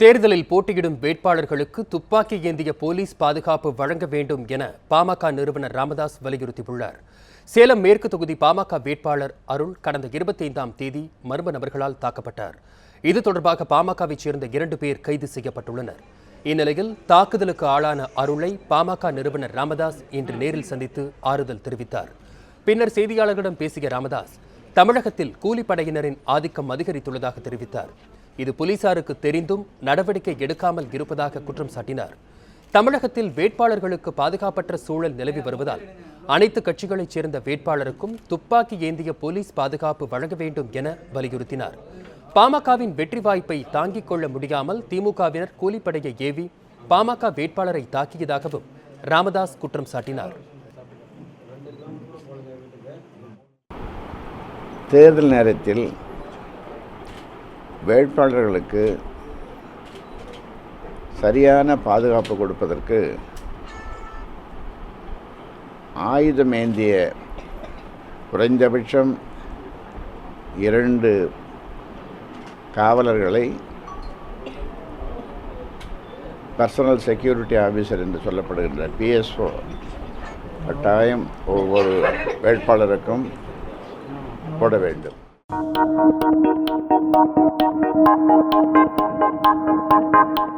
தேர்தலில் போட்டியிடும் வேட்பாளர்களுக்கு துப்பாக்கி ஏந்திய போலீஸ் பாதுகாப்பு வழங்க வேண்டும் என பாமக நிறுவனர் ராமதாஸ் வலியுறுத்தியுள்ளார். சேலம் மேற்கு தொகுதி பாமக வேட்பாளர் அருள் கடந்த இருபத்தைந்தாம் தேதி மர்ம நபர்களால் தாக்கப்பட்டார். இது தொடர்பாக பாமகவைச் சேர்ந்த இரண்டு பேர் கைது செய்யப்பட்டுள்ளனர். இந்நிலையில் தாக்குதலுக்கு ஆளான அருளை பாமக நிறுவனர் ராமதாஸ் இன்று நேரில் சந்தித்து ஆறுதல் தெரிவித்தார். பின்னர் செய்தியாளர்களிடம் பேசிய ராமதாஸ் தமிழகத்தில் கூலிப்படையினரின் ஆதிக்கம் அதிகரித்துள்ளதாக தெரிவித்தார். இது போலீசாருக்கு தெரிந்தும் நடவடிக்கை எடுக்காமல் இருப்பதாக குற்றம் சாட்டினார். தமிழகத்தில் வேட்பாளர்களுக்கு பாதுகாப்பற்ற சூழல் நிலவி வருவதால் அனைத்து கட்சிகளைச் சேர்ந்த வேட்பாளருக்கும் துப்பாக்கி ஏந்திய போலீஸ் பாதுகாப்பு வழங்க வேண்டும் என வலியுறுத்தினார். பாமகவின் வெற்றி வாய்ப்பை தாங்கிக் கொள்ள முடியாமல் திமுகவினர் கூலிப்படையை ஏவி பாமக வேட்பாளரை தாக்கியதாகவும் ராமதாஸ் குற்றம் சாட்டினார். தேர்தல் நேரத்தில் வேட்பாளர்களுக்கு சரியான பாதுகாப்பு கொடுப்பதற்கு ஆயுதம் ஏந்திய குறைந்தபட்சம் இரண்டு காவலர்களை பர்சனல் செக்யூரிட்டி ஆஃபீஸர் என்று சொல்லப்படுகின்ற பிஎஸ்ஓ கட்டாயம் ஒவ்வொரு வேட்பாளருக்கும் போட வேண்டும். Thank you.